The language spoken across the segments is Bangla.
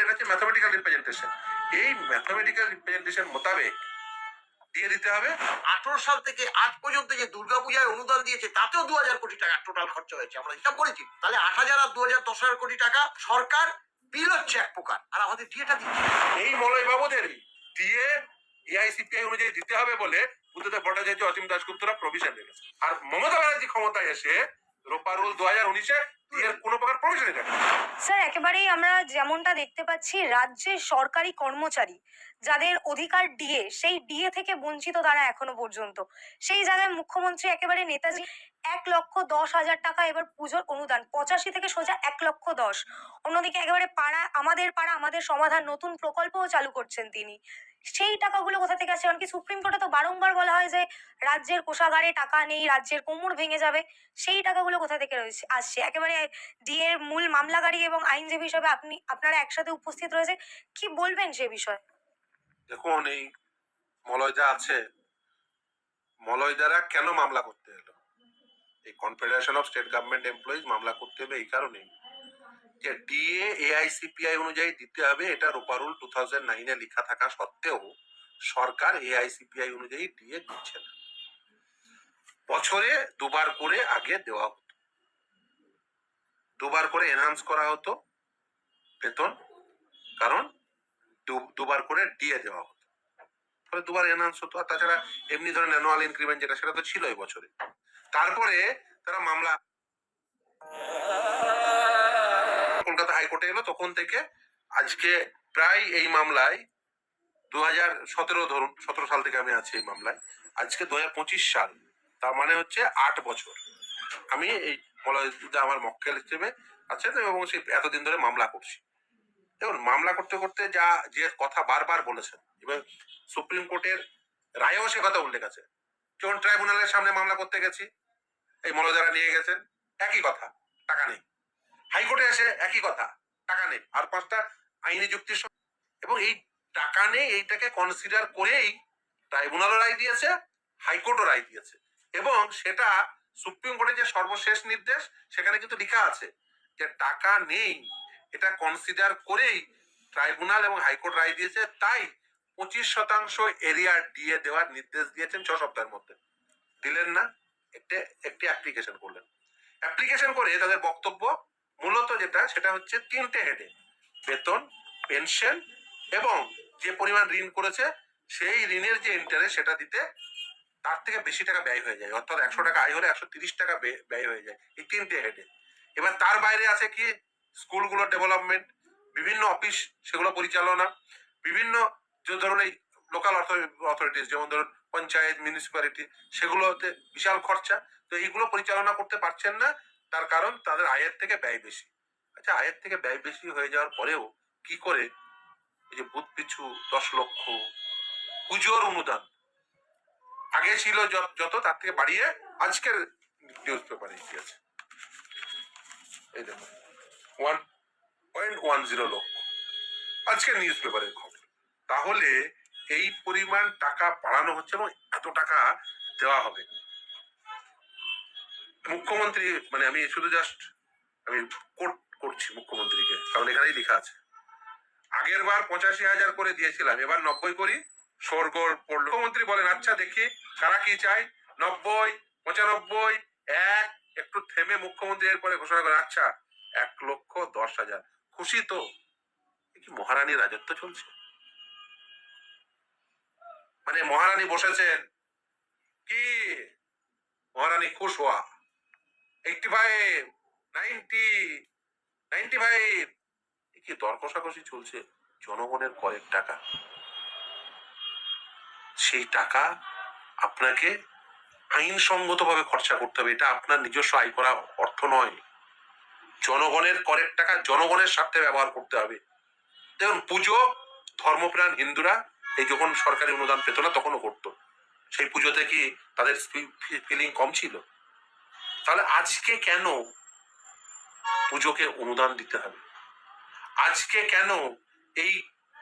এটা হচ্ছে ম্যাথামেটিক্যাল রিপ্রেজেন্টেশন এই ম্যাথামেটিক্যাল রিপ্রেজেন্টেশন মোতাবেক দিয়ে দিতে হবে। আঠারো সাল থেকে আজ পর্যন্ত যে দুর্গাপূজায় অনুদান দিয়েছে তাতেও দু হাজার কোটি টাকা টোটাল খরচা হয়েছে। আমরা হিসাব করেছি। তাহলে আট হাজার আর দু হাজার দশ হাজার কোটি টাকা সরকার বিল হচ্ছে এক প্রকার। আর আমাদের ডিএটা দিচ্ছে। এই মলয় বাবুদের দিয়ে এআইসিপিআই অনুযায়ী দিতে হবে বলে বুদ্ধদেব ভট্টাচার্য অসীম দাসগুপ্তরা প্রভিশন রেখেছে আর মমতা ব্যানার্জি ক্ষমতায় এসে রোপারুল দু হাজার উনিশে স্যার, একেবারেই আমরা যেমনটা দেখতে পাচ্ছি, রাজ্যের সরকারি কর্মচারী যাদের অধিকার ডিএ সেই ডিএ থেকে বঞ্চিত তারা এখনও পর্যন্ত। সেই জায়গায় মুখ্যমন্ত্রী একেবারে নেতাজি, এক লক্ষ দশ হাজার টাকা এবার পুজোর অনুদান, পঁচাশি থেকে সোজা এক লক্ষ দশ। অন্যদিকে একেবারে পাড়া, আমাদের পাড়া, আমাদের সমাধান নতুন প্রকল্পও চালু করছেন তিনি। সেই টাকাগুলো কোথা থেকে আসছে এমনকি সুপ্রিম কোর্টে তো বারংবার বলা হয় যে, রাজ্যের কোষাগারে টাকা নেই, রাজ্যের কোমর ভেঙে যাবে। সেই টাকাগুলো কোথা থেকে রয়েছে, আসছে? একেবারে ডিএর মূল মামলাকারী এবং আইনজীবী হিসেবে আপনি, আপনারা একসাথে উপস্থিত রয়েছে। কি বলবেন সে বিষয়ে? দেখুন, এই মলয়দা আছে মলয়দারা কেন মামলা করতে এলো? এই confederation of state government employees মামলা করতে হবে এই কারণেই। যে ডিএ এআইসিপিআই অনুযায়ী দিতে হবে, এটা রূপারুল টু থাউজেন্ড নাইনে লেখা থাকা সত্ত্বেও সরকার এআইসিপিআই অনুযায়ী ডিএ দিচ্ছে না। বছরে দুবার করে আগে দেওয়া হতো। দুবার করে এনহান্স করা হতো, বেতন, কারণ দুবার করে ডিএ দেওয়া হতো। ফলে দুবার এনহান্স হতো, আর তাছাড়া এমনি ধরেন অ্যানুয়াল ইনক্রিমেন্ট যেটা, সেটা তো ছিলই বছরে। তারপরে তারা মামলা হাইকোর্টে এলো, তখন থেকে আজকে প্রায় এই মামলায় দু হাজার সতেরো ধরুন, সতেরো সাল থেকে আমি আছি এই মামলায়, আজকে দু হাজার পঁচিশ সাল, তার মানে হচ্ছে আট বছর। আমি এই মলয়দা আমার মক্কেল হিসেবে আছেন এবং সেই এতদিন ধরে মামলা করছি। দেখুন, মামলা করতে করতে যা, যে কথা বারবার বলেছেন, এবার সুপ্রিম কোর্টের রায়েও সে কথা উল্লেখ আছে। যখন ট্রাইব্যুনালের সামনে মামলা করতে গেছি, এই মনোজারা নিয়ে গেছেন, একই কথা, টাকা নেই। হাইকোর্টে এসে একই কথা, টাকা নেই। আর পাঁচটা আইনি যুক্তির এবং এই টাকা নেই, এইটাকে কনসিডার করেই ট্রাইব্যুনালও রায় দিয়েছে, হাইকোর্টও রায় দিয়েছে। এবং সেটা সুপ্রিম কোর্টের যে সর্বশেষ নির্দেশ, সেখানে কিন্তু লেখা আছে যে টাকা নেই। এটা কনসিডার করেই ট্রাইব্যুনাল এবং হাইকোর্ট রায় দিয়েছে। তাই পঁচিশ শতাংশ এরিয়া দিয়ে দেওয়ার নির্দেশ দিয়েছেন ছ সপ্তাহের মধ্যে। দিলেন না, একটি অ্যাপ্লিকেশন করলেন। অ্যাপ্লিকেশন করে তাদের বক্তব্য মূলত যেটা, সেটা হচ্ছে তিনটে হেডে বেতন পেনশন এবং যে পরিমাণ ঋণ করেছে, সেই ঋণের যে ইন্টারেস্ট সেটা দিতে তার থেকে বেশি টাকা ব্যয় হয়ে যায়। অর্থাৎ একশো টাকা আয় হলে একশো তিরিশ টাকা ব্যয় হয়ে যায় এই তিনটে হেডে এবার তার বাইরে আছে কি? স্কুলগুলোর ডেভেলপমেন্ট বিভিন্ন অফিস সেগুলো পরিচালনা, বিভিন্ন যে ধরুন এই লোকাল অথরিটিস যেমন ধরুন পঞ্চায়েত মিউনিসিপ্যালিটি সেগুলোতে বিশাল খরচা। তো এইগুলো পরিচালনা করতে পারছেন না তার কারণ তাদের আয়ের থেকে ব্যয় বেশি। আচ্ছা আয়ের থেকে ব্যয় বেশি হয়ে যাওয়ার পরেও কি করে এই যে বুথ পিছু, দশ লক্ষ, পুজোর অনুদান, আগে ছিল যত তার থেকে বাড়িয়ে আজকের নিউজ পেপারে দিয়েছে এই দেখুন ওয়ান পয়েন্ট ওয়ান জিরো লক্ষ। আজকের নিউজ পেপারের খবর। তাহলে এই পরিমাণ টাকা বাড়ানো হচ্ছে এবং এত টাকা দেওয়া হবে। মুখ্যমন্ত্রী মানে আমি শুধু জাস্ট আমি কোট করছি মুখ্যমন্ত্রীকে, কারণ এখানেই লেখা আছে। আগের বার পঁচাশি হাজার করে দিয়েছিলাম, এবার নব্বই করি সরগোল পড়ল। মুখ্যমন্ত্রী বলেন আচ্ছা দেখি, কারা কি চাই নব্বই, পঁচানব্বই, এক, একটু থেমে মুখ্যমন্ত্রী এরপরে ঘোষণা করেন আচ্ছা এক লক্ষ দশ হাজার। খুশি তো? কি মহারানীর রাজত্ব চলছে? মানে মহারানী বসেছেন। কি? মহারানী খুশ হওয়া। Eighty five, ninety ninety five. কি দর কষাকষি চলছে? জনগণের করের টাকা। সেই টাকা আপনাকে আইনসঙ্গতভাবে খরচা করতে হবে। এটা আপনার নিজস্ব আয় করা অর্থ নয়। জনগণের করের টাকা জনগণের স্বার্থে ব্যবহার করতে হবে। দেখুন, পুজো, ধর্মপ্রাণ হিন্দুরা এই যখন সরকারি অনুদান পেত না, তখনও করতো। সেই পুজোতে কি তাদের ফিলিং কম ছিল? তাহলে আজকে কেন পুজোকে অনুদান দিতে হবে? আজকে কেন এই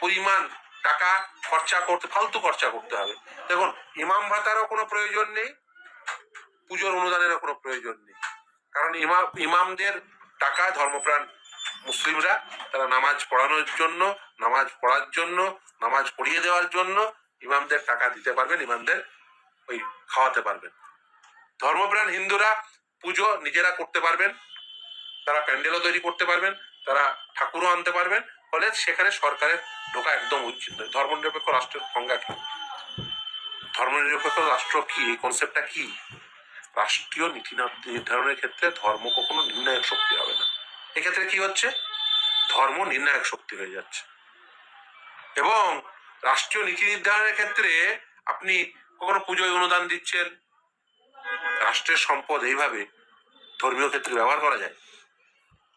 পরিমাণ টাকা খরচা করতে, ফালতু খরচা করতে হবে? দেখুন, ইমাম ভাতারও কোনো প্রয়োজন নেই, পুজোর অনুদানেরও কোনো প্রয়োজন নেই। কারণ ইমাম ইমামদের টাকা ধর্মপ্রাণ মুসলিমরা, তারা নামাজ পড়ানোর জন্য, নামাজ পড়ার জন্য, নামাজ পড়িয়ে দেওয়ার জন্য ইমামদের টাকা দিতে পারবেন, ইমামদের ওই খাওয়াতে পারবেন। ধর্মপ্রাণ হিন্দুরা পুজো নিজেরা করতে পারবেন, তারা প্যান্ডেলও তৈরি করতে পারবেন, তারা ঠাকুরও আনতে পারবেন, ফলে সেখানে সরকারের ঢোকা একদম উচিত নয়। ধর্মনিরপেক্ষ রাষ্ট্রের সংজ্ঞা কি? ধর্মনিরপেক্ষ রাষ্ট্র কি? এই কনসেপ্টটা কি? রাষ্ট্রীয় নীতি নির্ধারণের ক্ষেত্রে ধর্ম কখনো নির্ণায়ক শক্তি হবে না। এক্ষেত্রে কি হচ্ছে? ধর্ম নির্ণায়ক শক্তি হয়ে যাচ্ছে। এবং রাষ্ট্রীয় নীতি নির্ধারণের ক্ষেত্রে আপনি কখনো পুজোয় অনুদান দিচ্ছেন রাষ্ট্রের সম্পদ এইভাবে ধর্মীয় ক্ষেত্রে ব্যবহার করা যায়?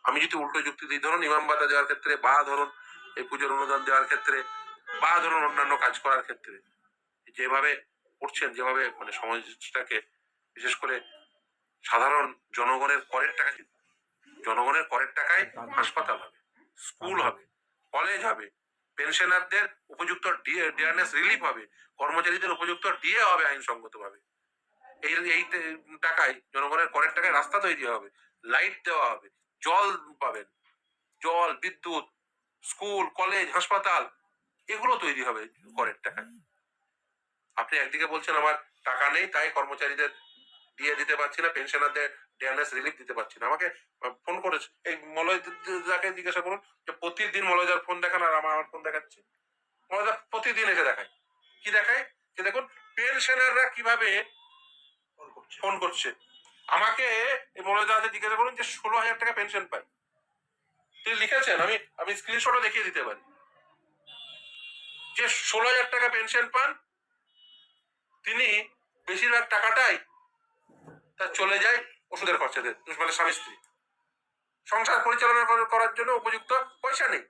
আমি যদি উল্টো যুক্তি দিই, ধরুন ইমাম বাদা দেওয়ার ক্ষেত্রে বা ধরুন এই পুজোর অনুদান দেওয়ার ক্ষেত্রে বা ধরুন অন্যান্য কাজ করার ক্ষেত্রে, যেভাবে করছেন, যেভাবে মানে সমাজটাকে বিশেষ করে সাধারণ জনগণের করের টাকা জনগণের করের টাকায় হাসপাতাল হবে, স্কুল হবে, কলেজ হবে, পেনশনারদের উপযুক্ত ডিয়ারনেস রিলিফ হবে, কর্মচারীদের উপযুক্ত ডিএ হবে আইনসঙ্গতভাবে। এই এই টাকায়, জনগণের করের টাকায় রাস্তা তৈরি হবে লাইট দেওয়া হবে, জল পাবেন, জল, বিদ্যুৎ স্কুল কলেজ হাসপাতাল, এগুলো তৈরি হবে করের টাকায়। আপনি একদিকে বলছেন আমার টাকা নেই, তাই কর্মচারীদের দিয়ে দিতে পারছি না পেনশনারদের ডিয়ারনেস রিলিফ দিতে পারছি না। আমাকে ফোন করেছে, এই মলয়দাকে জিজ্ঞাসা করুন যে প্রতিদিন মলয়দার ফোন দেখান আর আমার আমার ফোন দেখাচ্ছে। মলয়দা প্রতিদিন এসে দেখায়। কি দেখায়? যে দেখুন পেনশনাররা কীভাবে ফোন করছে। আমাকে এই মনোজাতে জিজ্ঞাসা করুন যে ষোলো হাজার টাকা পেনশন পাই তিনি লিখেছেন, আমি আমি স্ক্রিনশটও দেখিয়ে দিতে পারি। যে ষোলো হাজার টাকা পেনশন পান, তিনি বেশিরভাগ টাকাটাই তার চলে যায় ওষুধের খরচাতে মানে স্বামী স্ত্রী। সংসার পরিচালনা করার জন্য উপযুক্ত পয়সা নেই।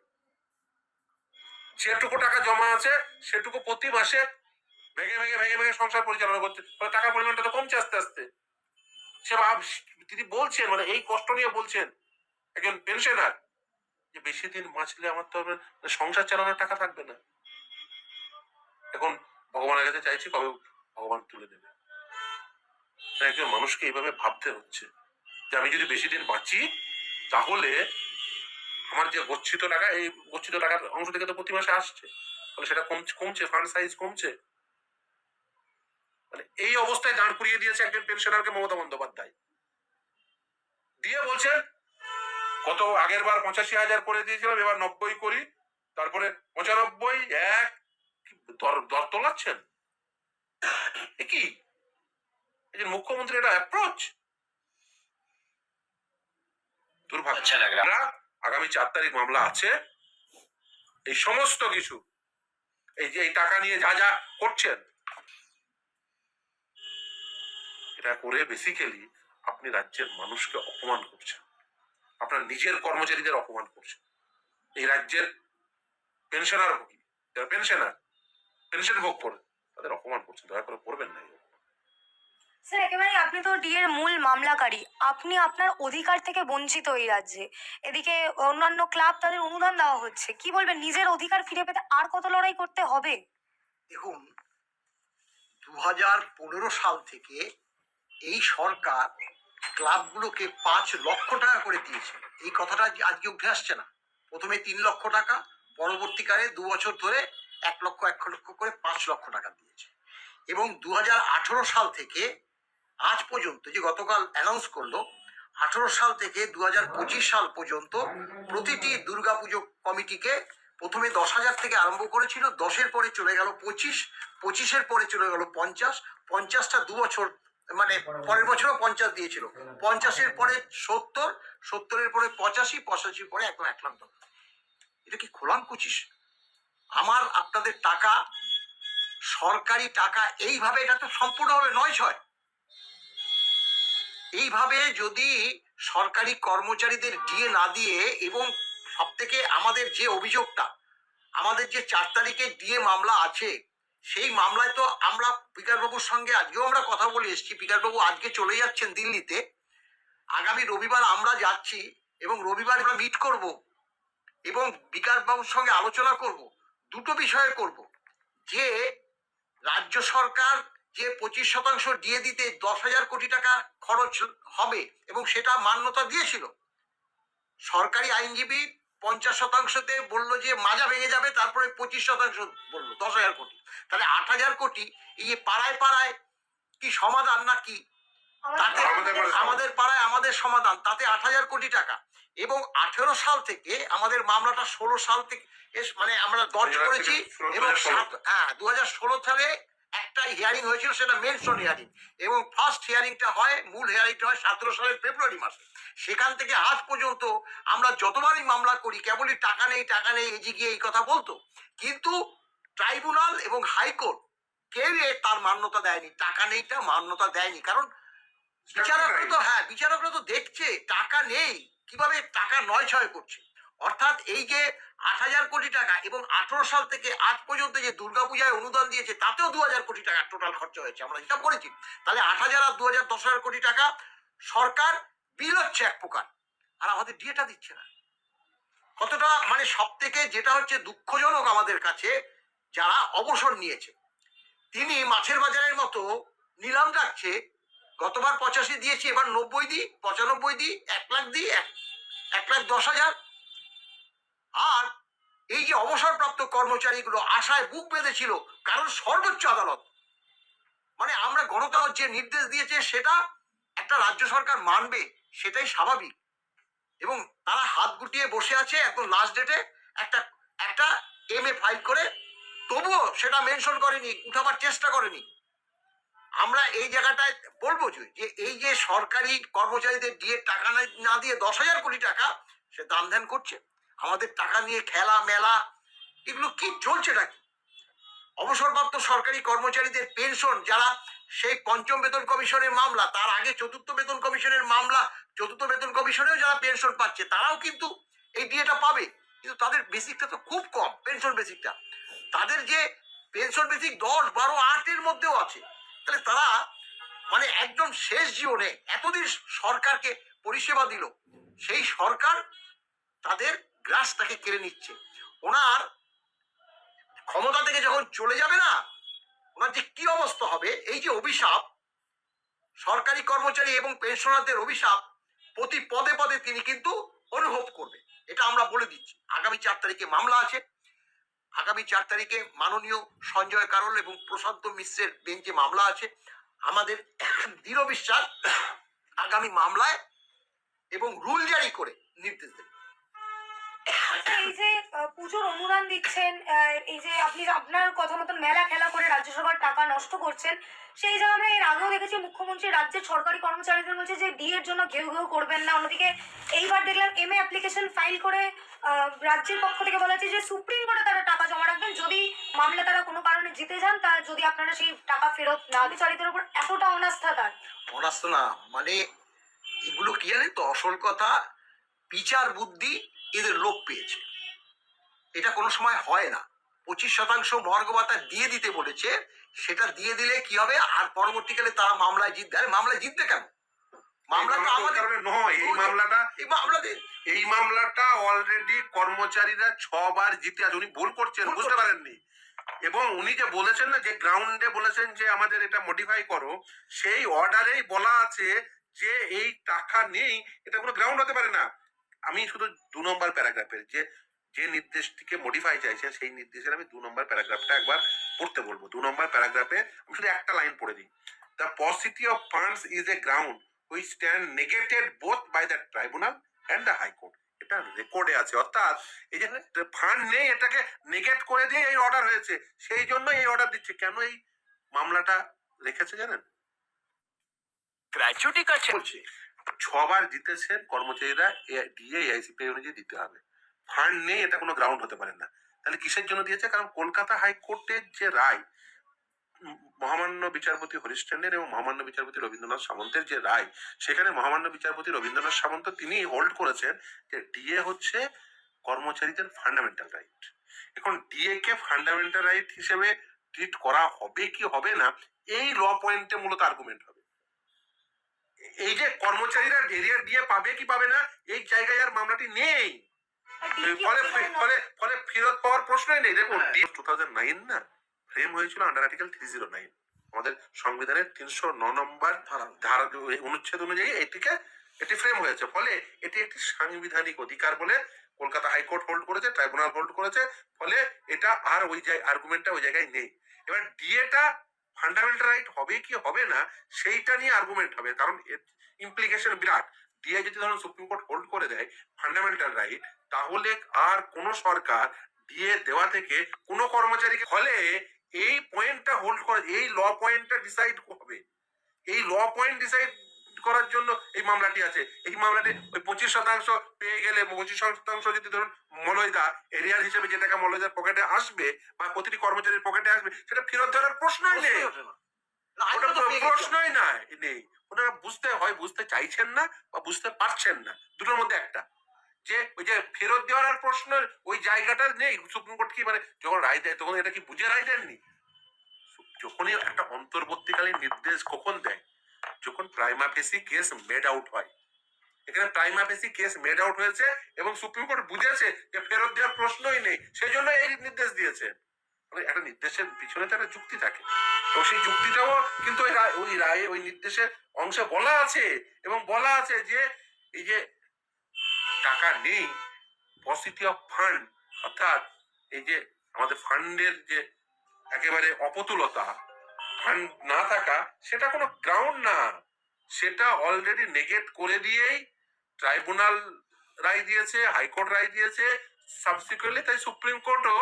যেটুকু টাকা জমা আছে, সেটুকু প্রতি মাসে ভেঙে ভেঙে ভেঙে ভেঙে সংসার পরিচালনা করছে। ফলে টাকার পরিমাণটা তো কমছে আস্তে আস্তে। সে ভাব তিনি বলছেন মানে এই কষ্ট নিয়ে বলছেন একজন পেনশনার, যে বেশি দিন বাঁচলে আমার তো মানে সংসার চালানোর টাকা থাকবে না। এখন ভগবানের কাছে চাইছি কবে ভগবান তুলে দেবে। একজন মানুষকে এইভাবে ভাবতে হচ্ছে যে আমি যদি বেশি দিন বাঁচি, তাহলে আমার যে গচ্ছিত টাকা, এই গচ্ছিত টাকার অংশ থেকে তো প্রতি মাসে আসছে। ফলে সেটা কমছে কমছে ফান্ড সাইজ কমছে। মানে এই অবস্থায় দাঁড় করিয়ে দিয়েছে একজন পেনশনারকে মমতা বন্দ্যোপাধ্যায়। দিয়ে বলছেন কত আগের বার পঁচাশি হাজার করে দিয়েছিলাম এবার নব্বই করি। তারপরে পঁচানব্বই এক দর তোলাচ্ছেন? কি? একজন মুখ্যমন্ত্রী এটা অ্যাপ্রোচ দুর্ভাগ্য। আচ্ছা, আগামী চার তারিখ মামলা আছে। এই সমস্ত কিছু এই যে এই টাকা নিয়ে যা যা করছেন এটা করে বেসিক্যালি আপনি রাজ্যের মানুষকে অপমান করছেন। আপনার নিজের কর্মচারীদের অপমান করছেন। এই রাজ্যের পেনশনার ভোগী যারা পেনশনার পেনশন ভোগ করে তাদের অপমান করছেন। দয়া করে করবেন না স্যার একেবারে আপনি তো ডিএর মূল মামলাকারী। আপনি আপনার অধিকার থেকে বঞ্চিত এই রাজ্যে। এদিকে অন্যান্য ক্লাব তাদের অনুদান দেওয়া হচ্ছে। কি বলবেন? নিজের অধিকার ফিরে পেতে আর কত লড়াই করতে হবে? দেখুন দু পনেরো সাল থেকে এই সরকার ক্লাবগুলোকে পাঁচ লক্ষ টাকা করে দিয়েছে। এই কথাটা আজকে উঠে আসছে না। প্রথমে তিন লক্ষ টাকা, পরবর্তীকালে দু বছর ধরে এক লক্ষ এক লক্ষ করে পাঁচ লক্ষ টাকা দিয়েছে। এবং দু হাজার আঠেরো সাল থেকে আজ পর্যন্ত যে গতকাল অ্যানাউন্স করল, আঠেরো সাল থেকে দু হাজার পঁচিশ সাল পর্যন্ত প্রতিটি দুর্গাপুজো কমিটিকে প্রথমে দশ হাজার থেকে আরম্ভ করেছিল, দশের পরে চলে গেল পঁচিশ, পঁচিশের পরে চলে গেল পঞ্চাশ, পঞ্চাশটা দু বছর মানে পরের বছরও পঞ্চাশ দিয়েছিল। পঞ্চাশের পরে সত্তর, সত্তরের পরে পঁচাশি, পঁচাশির পরে একদম এক লাখ এটা কি খোলাম পঁচিশ আমার, আপনাদের টাকা, সরকারি টাকা, এইভাবে এটা তো সম্পূর্ণভাবে নয় ছয়। এইভাবে যদি সরকারি কর্মচারীদের ডিএ না দিয়ে এবং সব থেকে আমাদের যে অভিযোগটা, আমাদের যে চার তারিখে ডিএ মামলা আছে সেই মামলায় তো আমরা পিকারবাবুর সঙ্গে, আজকেও আমরা কথা বলে এসেছি, পিকারবাবু আজকে চলে যাচ্ছেন দিল্লিতে। আগামী রবিবার আমরা যাচ্ছি এবং রবিবার আমরা মিট করব এবং বিকাশবাবুর সঙ্গে আলোচনা করব, দুটো বিষয়ে করব। যে রাজ্য সরকার যে পঁচিশ শতাংশ দিয়ে দিতে দশ হাজার কোটি টাকা খরচ হবে এবং সেটা মান্যতা দিয়েছিল, সরকারি আইনজীবী পঞ্চাশ শতাংশতে বলল যে মাজা ভেঙে যাবে তারপরে পঁচিশ শতাংশ বলল দশ হাজার কোটি। তাহলে আট হাজার কোটি এই যে পাড়ায় পাড়ায় কি সমাধান না কি তাতে আমাদের পাড়ায় আমাদের সমাধান তাতে আট হাজার কোটি টাকা। এবং আঠেরো সাল থেকে আমাদের মামলাটা ষোলো সাল থেকে মানে আমরা দর্জ করেছি এবং সাত হ্যাঁ দু হাজার ষোলো সালে একটা হিয়ারিং হয়েছিল সেটা মেনশন হিয়ারিং এবং ফার্স্ট হিয়ারিংটা হয় মূল হিয়ারিংটা হয় সতেরো সালের ফেব্রুয়ারি মাসে। সেখান থেকে আজ পর্যন্ত আমরা যতবারই মামলা করি কেবলই টাকা নেই টাকা নেই এজি গিয়ে এই কথা বলতো কিন্তু ট্রাইব্যুনাল এবং হাইকোর্ট কেউ তার মান্যতা দেয়নি। টাকা নেইটা মান্যতা দেয়নি। কারণ বিচারকরা তো হ্যাঁ বিচারকরা তো দেখছে টাকা নেই। কীভাবে টাকা নয় ছয় করছে? অর্থাৎ এই যে আট হাজার কোটি টাকা এবং আঠারো সাল থেকে আজ পর্যন্ত যে দুর্গাপূজায় অনুদান দিয়েছে, তাতেও দু হাজার কোটি টাকা টোটাল খরচা হয়েছে। আমরা হিসাব করেছি। তাহলে আট হাজার আর দু হাজার দশ হাজার কোটি টাকা সরকার বিল হচ্ছে এক প্রকার আর আমাদের ডিএটা দিচ্ছে না। কতটা মানে সব থেকে যেটা হচ্ছে দুঃখজনক আমাদের কাছে, যারা অবসর নিয়েছে। তিনি মাছের বাজারের মতো নিলাম ডাকছে গতবার পঁচাশি দিয়েছি, এবার নব্বই দিই, পঁচানব্বই দিই, এক লাখ দিই এক লাখ দশ হাজার আর এই যে অবসরপ্রাপ্ত কর্মচারীগুলো আশায় বুক বেঁধেছিল কারণ সর্বোচ্চ আদালত। মানে আমরা গণতন্ত্র যে নির্দেশ দিয়েছে সেটা একটা রাজ্য সরকার মানবে, সেটাই স্বাভাবিক। এবং তারা হাত গুটিয়ে বসে আছে একদম লাস্ট ডেটে একটা একটা এম এ ফাইল করে। তবুও সেটা মেনশন করেনি, উঠাবার চেষ্টা করেনি। আমরা এই জায়গাটায় বলব যে এই যে সরকারি কর্মচারীদের দিয়ে টাকা না দিয়ে দশ হাজার কোটি টাকা সে দান ধ্যান করছে। আমাদের টাকা নিয়ে খেলা, মেলা, এগুলো কি চলছেটা কি অবসরপ্রাপ্ত সরকারি কর্মচারীদের পেনশন, যারা সেই পঞ্চম বেতন কমিশনের মামলা, তার আগে চতুর্থ বেতন কমিশনের মামলা, চতুর্থ বেতন কমিশনেও যারা পেনশন পাচ্ছে, তারাও কিন্তু এই ডিএটা পাবে। কিন্তু তাদের বেসিকটা তো খুব কম, পেনশন বেসিকটা। তাদের যে পেনশন বেসিক দশ, বারো আটের মধ্যেও আছে, তাহলে তারা মানে একদম শেষ জীবনে এতদিন সরকারকে পরিষেবা দিল, সেই সরকার তাদের গ্রাসটাকে কেড়ে নিচ্ছে। ওনার ক্ষমতা থেকে যখন চলে যাবে না, ওনার যে কি অবস্থা হবে, এই যে অভিশাপ, সরকারি কর্মচারী এবং পেনশনারদের অভিশাপ, প্রতি পদে পদে তিনি কিন্তু অনুভব করবে। এটা আমরা বলে দিচ্ছি। আগামী চার তারিখে মামলা আছে। আগামী চার তারিখে মাননীয় সঞ্জয় কারল এবং প্রশান্ত মিশ্রের বেঞ্চে মামলা আছে। আমাদের দৃঢ় বিশ্বাস আগামী মামলায় এবং রুল জারি করে নির্দেশ দেবে। এই যে পুজোর অনুদান দিচ্ছেন এই যে আপনি আপনার কথা মতন মেলা খেলা করে রাজ্য সরকার টাকা নষ্ট করছেন, সেই জায়গায় আমরা এর আগেও দেখেছি মুখ্যমন্ত্রী রাজ্যের সরকারি কর্মচারীদের বলছে যে ডিএর জন্য ঘেউ ঘেউ করবেন না। অন্যদিকে এইবার দেখলাম এম এ অ্যাপ্লিকেশন ফাইল করে রাজ্যের পক্ষ থেকে বলা হচ্ছে যে সুপ্রিম কোর্টে তারা টাকা জমা রাখবেন। যদি মামলা তারা কোনো কারণে জিতে যান, তা যদি আপনারা সেই টাকা ফেরত না কর্মচারীদের উপর এতটা অনাস্থা তার। অনাস্ত না মানে এগুলো কি জানেন তো? আসল কথা, বিচার বুদ্ধি এদের লোপ পেয়েছে। এটা কোনো সময় হয় না। পঁচিশ শতাংশ মর্গ ভাতা দিয়ে দিতে বলেছে সেটা দিয়ে দিলে কি হবে? আর পরবর্তীকালে তারা মামলায় জিতবে। আরে মামলায় জিতবে কেন? মামলা আমাদের নয় এই মামলাটা এই মামলাতে এই মামলাটা অলরেডি কর্মচারীরা ছবার জিতে আছে। উনি ভুল করছেন বুঝতে পারেননি। এবং উনি যে বলেছেন না যে গ্রাউন্ডে বলেছেন যে আমাদের এটা মডিফাই করো সেই অর্ডারেই বলা আছে যে এই টাকা নেই এটা কোনো গ্রাউন্ড হতে পারে না। আমি শুধু দু নম্বর প্যারাগ্রাফের যে যে নির্দেশটিকে মডিফাই চাইছে সেই নির্দেশের আমি দু নম্বর প্যারাগ্রাফটা একবার পড়তে বলব। দু নম্বর প্যারাগ্রাফে আমি শুধু একটা লাইন পড়ে দিই। The paucity of funds is a ground which stand negated both by the tribunal and the high court এটা রেকর্ডে আছে। অর্থাৎ এই যে ফান্ড নেই এটাকে নেগেট করে দিয়ে এই অর্ডার হয়েছে। সেই জন্য এই অর্ডার দিচ্ছে। কেন এই মামলাটা রেখেছে জানেন? গ্র্যাচুইটি কাছে ছবার জিতেছেন কর্মচারীরা ডিএ আইসিপি অনুযায়ী দিতে হবে। ফান্ড নেই, এটা কোনো গ্রাউন্ড হতে পারে না। তাহলে কিসের জন্য দিয়েছে? কারণ কলকাতা হাইকোর্টের যে রায় মহামান্য বিচারপতি হরিশ্চন্দ্রের এবং মহামান্য বিচারপতি রবীন্দ্রনাথ সামন্তের যে রায়, সেখানে মহামান্য বিচারপতি রবীন্দ্রনাথ সামন্ত তিনি হোল্ড করেছেন যে ডিএ হচ্ছে কর্মচারীদের ফান্ডামেন্টাল রাইট এখন ডিএ কে ফান্ডামেন্টাল রাইট হিসেবে ট্রিট করা হবে কি হবে না, এই ল পয়েন্টে মূলত আর্গুমেন্ট হবে। এই যে কর্মচারীরা এরিয়া দিয়ে পাবে কি পাবে না এই জায়গায় আর মামলাটি নেই। ফলে ফলে ফলে ফেরত পাওয়ার প্রশ্নই নেই। দেখুন হ্যাঁ। টু থাউজেন্ড নাইন না ফ্রেম হয়েছিল under article three zero nine আমাদের সংবিধানের তিনশো ন নম্বর ধারা। ধারা অনুচ্ছেদ অনুযায়ী এটিকে এটি ফ্রেম হয়েছে। ফলে এটি একটি সাংবিধানিক অধিকার বলে কলকাতা হাইকোর্ট হোল্ড করেছে ট্রাইব্যুনাল হোল্ড করেছে। ফলে এটা আর ওই জায়গায় আর্গুমেন্টটা ওই জায়গায় নেই। এবার ডিএটা ফান্ডামেন্টাল রাইট হবে কি হবে না, সেইটা নিয়ে আর্গুমেন্ট হবে। কারণ ইমপ্লিকেশন বিরাট। দিয়ে যদি ধরুন সুপ্রিম কোর্ট হোল্ড করে দেয় ফান্ডামেন্টাল রাইট তাহলে আর কোন সরকার দিয়ে দেওয়া থেকে কোনো কর্মচারীকে ফলে এই পয়েন্টটা হোল্ড করে, এই ল পয়েন্টটা ডিসাইড হবে। এই ল পয়েন্ট ডিসাইড করার জন্য এই মামলাটি আছে। এই মামলাটি ওই পঁচিশ শতাংশ পেয়ে গেলে পঁচিশ শতাংশ যদি ধরুন মলয়দা এরিয়ার হিসেবে যে টাকা মলয়দার পকেটে আসবে বা প্রতিটি কর্মচারীর পকেটে আসবে সেটা ফেরত দেওয়ার প্রশ্নই নেই। প্রশ্নই ওঠে না। না, ওটা আইনটা তো পেয়ে গেছি। আমরা। প্রশ্নই না নেই। ওনারা বুঝতে হয় বুঝতে চাইছেন না বা বুঝতে পারছেন না। দুটোর মধ্যে একটা। যে ওই যে ফেরত দেওয়ার আর প্রশ্ন ওই জায়গাটা নেই। সুপ্রিম কোর্ট কি মানে যখন রায় দেয় তখন এটা কি বুঝে রায় দেননি? যখনই একটা অন্তর্বর্তীকালীন নির্দেশ কখন দেয়? যখন prima facie case made out হয়। এখানে prima facie case made out হয়েছে এবং সুপ্রিম কোর্ট বুঝেছে যে ফেরত দেওয়ার প্রশ্নই নেই সেই জন্য এই নির্দেশ দিয়েছে। মানে একটা নির্দেশের পিছনে তো একটা যুক্তি থাকে। তো সেই যুক্তিটাও কিন্তু ওই রায়, ওই রায়ে, ওই নির্দেশের অংশে বলা আছে এবং বলা আছে যে এই যে টাকা নেই পসিটি অফ ফান্ড অর্থাৎ এই যে আমাদের ফান্ডের যে একেবারে অপতুলতা ফান্ড না থাকা, সেটা কোনো গ্রাউন্ড না। সেটা অলরেডি নেগেট করে দিয়েই ট্রাইব্যুনাল রায় দিয়েছে হাইকোর্ট রায় দিয়েছে সাবসিকুয়েন্টলি তাই সুপ্রিম কোর্টও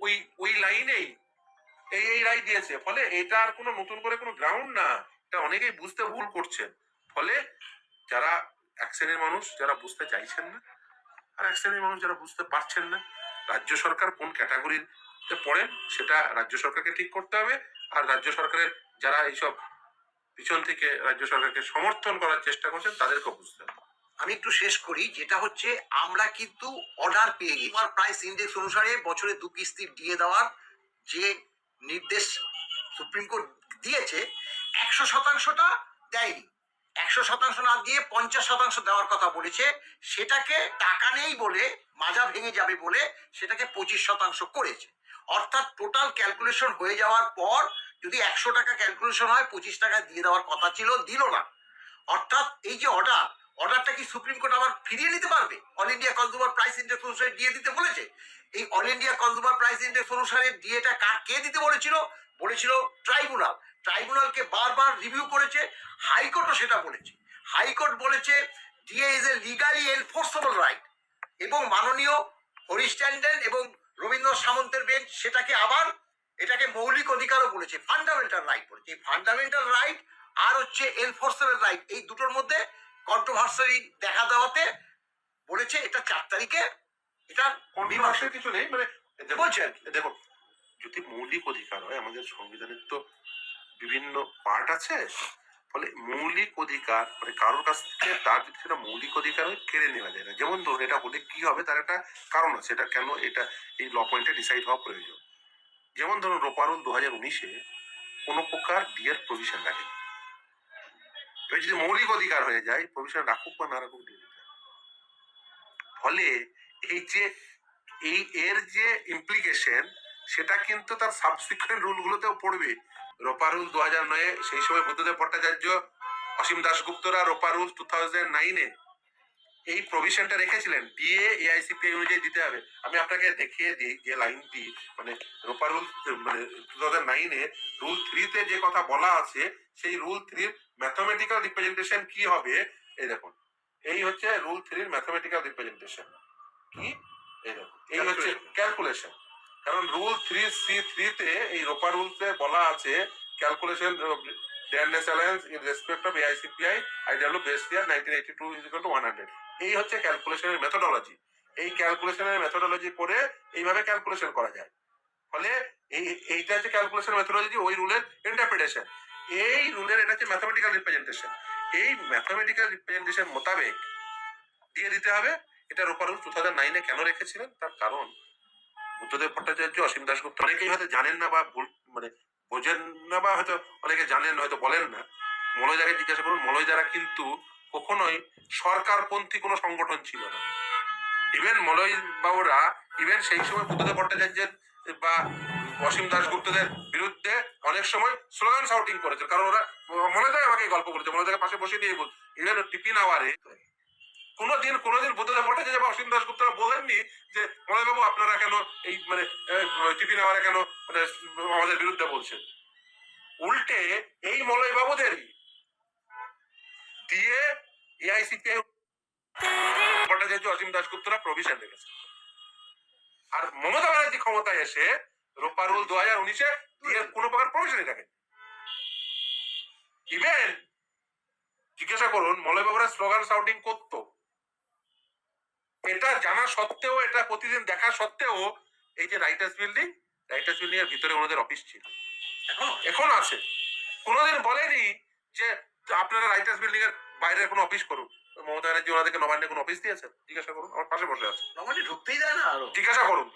ওই ওই লাইনেই এই এই রায় দিয়েছে। ফলে এটা আর কোনো নতুন করে কোনো গ্রাউন্ড না। এটা অনেকেই বুঝতে ভুল করছেন। ফলে যারা এক শ্রেণির মানুষ, যারা বুঝতে চাইছেন না, আর এক শ্রেণির মানুষ যারা বুঝতে পারছেন না, রাজ্য সরকার কোন ক্যাটাগরিতে পড়েন, সেটা রাজ্য সরকারকে ঠিক করতে হবে। আর রাজ্য সরকারের যারা এইসব পিছন থেকে রাজ্য সরকারকে সমর্থন করার চেষ্টা করছেন, তাদেরকে বুঝতে আমি একটু শেষ করি, যেটা হচ্ছে আমরা কিন্তু অর্ডার পেয়ে গেছি। আমার প্রাইস ইন্ডেক্স অনুসারে বছরে দু কিস্তি দিয়ে দেওয়ার যে নির্দেশ সুপ্রিম কোর্ট দিয়েছে, একশো শতাংশটা দেয়নি। একশো শতাংশ না দিয়ে পঞ্চাশ শতাংশ দেওয়ার কথা বলেছে, সেটাকে টাকা নেই বলে, মাজা ভেঙে যাবে বলে সেটাকে পঁচিশ শতাংশ করেছে। অর্থাৎ টোটাল ক্যালকুলেশন হয়ে যাওয়ার পর যদি একশো টাকা ক্যালকুলেশন হয়, পঁচিশ টাকা দিয়ে দেওয়ার কথা ছিল, দিল না। অর্থাৎ এই যে অর্ডার অর্ডারটা কি সুপ্রিম কোর্ট আবার ফিরিয়ে নিতে পারবে? All India consumer price index অনুসারে দিয়ে দিতে বলেছে। এই all India consumer price index অনুসারে ডিএটা কার, কে দিতে বলেছিল? বলেছিল ট্রাইব্যুনাল ট্রাইব্যুনালকে বারবার রিভিউ করেছে হাইকোর্টও সেটা বলেছে। হাইকোর্ট বলেছে DA is a legally enforceable right এবং মাননীয় হরিশ ট্যান্ডন এবং রবীন্দ্র সামন্তের বেঞ্চ সেটাকে আবার এটাকে মৌলিক অধিকারও বলেছে ফান্ডামেন্টাল রাইট বলেছে। এই ফান্ডামেন্টাল রাইট আর হচ্ছে এনফোর্সেবল রাইট এই দুটোর মধ্যে কন্ট্রোভার্সারি দেখা দেওয়াতে বলেছে এটা চার তারিখে এটা কন্ট্রোভার্সির কিছু নেই মানে বলছেন দেখুন যদি মৌলিক অধিকার হয় আমাদের সংবিধানের তো বিভিন্ন পার্ট আছে ফলে মৌলিক অধিকার মানে কারোর কাছ থেকে তার যদি সেটা মৌলিক অধিকার হয়, কেড়ে নেওয়া যায় না। যেমন ধরুন, এটা হলে কি হবে? তার একটা কারণ আছে। এটা কেন এটা, এই ল পয়েন্টে ডিসাইড হওয়া প্রয়োজন? যেমন ধরুন রোপারুল দু হাজার উনিশে কোনো প্রকার ডিয়ার প্রভিশন রাখে এবার যদি মৌলিক অধিকার হয়ে যায় প্রভিশন রাখুক বা না রাখুক ফলে এই যে, এই এর যে ইমপ্লিকেশন সেটা কিন্তু তার সাবসিকুয়েন্ট রুলগুলোতেও পড়বে। রোপা রুল দু হাজার নয়ে সেই সময় বুদ্ধদেব ভট্টাচার্য অসীম দাশগুপ্তরা রোপারুল টু থাউজেন্ড নাইনে এই প্রভিশনটা রেখেছিলেন। ডিএ এআইসিপিআই অনুযায়ী দিতে হবে। আমি আপনাকে দেখিয়ে দিই যে লাইনটি মানে রোপা রুল মানে টু থাউজেন্ড নাইনে রুল থ্রিতে যে কথা বলা আছে সেই রুল থ্রির ম্যাথমেটিক্যাল রিপ্রেজেন্টেশন কি হবে? এই দেখুন। এই হচ্ছে রুল থ্রির ম্যাথমেটিক্যাল রিপ্রেজেন্টেশন কি? এই দেখুন। এই হচ্ছে ক্যালকুলেশন কারণ রুল থ্রি সি থ্রিতে এই রোপা রুলসে বলা আছে calculation dearness allowance in respect of AICPI IW base year nineteen eighty two is to one hundred এই হচ্ছে ক্যালকুলেশনের মেথোডোলজি এই ক্যালকুলেশনের মেথোডোলজি করে এইভাবে ক্যালকুলেশন করা যায়। ফলে এই, এইটা হচ্ছে ক্যালকুলেশন মেথোডোলজি ওই রুলের ইন্টারপ্রিটেশন এই রুলের এটা হচ্ছে ম্যাথমেটিক্যাল রিপ্রেজেন্টেশন এই ম্যাথমেটিক্যাল রিপ্রেজেন্টেশন মোতাবেক দিয়ে দিতে হবে। এটা রোপা রুল টু থাউজেন্ড নাইনে কেন রেখেছিলেন? তার কারণ বুদ্ধদেব ভট্টাচার্য, অসীম দাশগুপ্ত, অনেকেই হয়তো জানেন না বা ভুল মানে বোঝেন না বা হয়তো অনেকে জানেন, হয়তো বলেন না। মলয়দাকে জিজ্ঞাসা করুন, মলয়দারা কিন্তু কখনোই সরকারপন্থী কোনো সংগঠন ছিল না। ইভেন মলয় বাবুরা ইভেন সেই সময় বুদ্ধদেব ভট্টাচার্যের বা অসীম দাশগুপ্তদের বিরুদ্ধে অনেক সময় স্লোগান শাউটিং করেছে কারণ ওরা মনে দেয় আমাকে গল্প করেছে মনে দেয় পাশে বসে দিয়ে বল ইভেন টিফিন আওয়ারে কোনোদিন কোনোদিন বুদ্ধদেব ভট্টাচার্য বা অসীম দাশগুপ্তরা বলেননি যে মলয়বাবু আপনারা কেন এই মানে টিফিন আওয়ারে কেন মানে আমাদের বিরুদ্ধে বলছেন? উল্টে এই মলয়বাবুদেরই দিয়ে এআইসিপিআই অসীম দাশগুপ্তরা প্রভিশন রেখেছে। আর মমতা ব্যানার্জি ক্ষমতায় এসে রূপারুল দু হাজার উনিশে কোনো প্রকার প্রভিশনই রাখে ইভেন জিজ্ঞাসা করুন মলয়বাবুরা স্লোগান শাউটিং করতো। এটা জানা সত্ত্বেও এটা প্রতিদিন দেখা সত্ত্বেও এই যে রাইটার্স বিল্ডিং রাইটার্স বিল্ডিং এর ভিতরে ওনাদের অফিস ছিল। এখনও এখন আছে। কোনোদিন বলেনি যে আপনারা রাইটার্স বিল্ডিং এর বাইরে কোনো অফিস করুন। মমতা ব্যানার্জি ওনাদেরকে নবান্নে কোনো অফিস দিয়েছেন? জিজ্ঞাসা করুন আমার পাশে বসে আছে। নবান্নে ঢুকতেই দেয় না আরও। জিজ্ঞাসা করুন।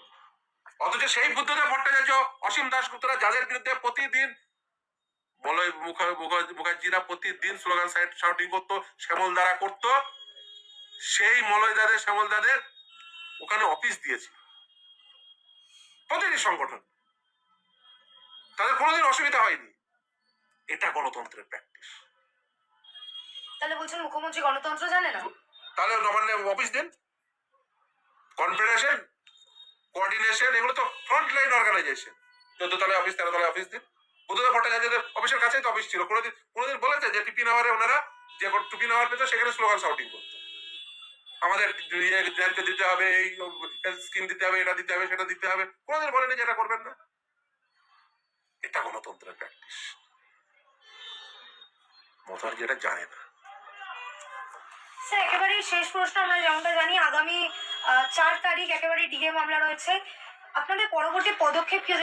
অথচ সেই বুদ্ধদেব ভট্টাচার্য অসীম দাশগুপ্তরা যাদের বিরুদ্ধে প্রতিদিন মুখা- মুখার্জিরা প্রতিদিন স্লোগান সাইড শাউটিং করতো শ্যামল দ্বারা করতো সেই মলয় দাদের শ্যামল দাদের ওখানে অফিস দিয়েছে। প্রতিটি সংগঠন। তাদের কোনোদিন অসুবিধা হয়নি। এটা গণতন্ত্রের প্র্যাকটিস তাহলে বলছেন মুখ্যমন্ত্রী গণতন্ত্র জানে না? তাহলে নবান্নে অফিস দিন। কনফেডারেশন কোঅর্ডিনেশন এগুলো তো ফ্রন্ট লাইন অর্গানাইজেশন চোদ্দ তলায় অফিস তেরো তলায় অফিস দিন। বুদ্ধদেব ভট্টাচার্যদের অফিসের কাছেই তো অফিস ছিল। কোনোদিন কোনোদিন বলেছে যে টিফিন আওয়ারে ওনারা যে টিফিন আওয়ার পেতো সেখানে স্লোগান শাউটিং করতো। আমাদের দিতে হবে, এই স্কিম দিতে হবে, এটা দিতে হবে, সেটা দিতে হবে। কোনোদিন বলেনি যে এটা করবেন না। এটা গণতন্ত্রের প্র্যাকটিস যেটা জানে না? স্যার, একেবারেই শেষ প্রশ্ন, আমরা যেমনটা জানি। আগামী চার তারিখ একেবারে ডিএ মামলা রয়েছে। আপনাদের পরবর্তী পদক্ষেপ কি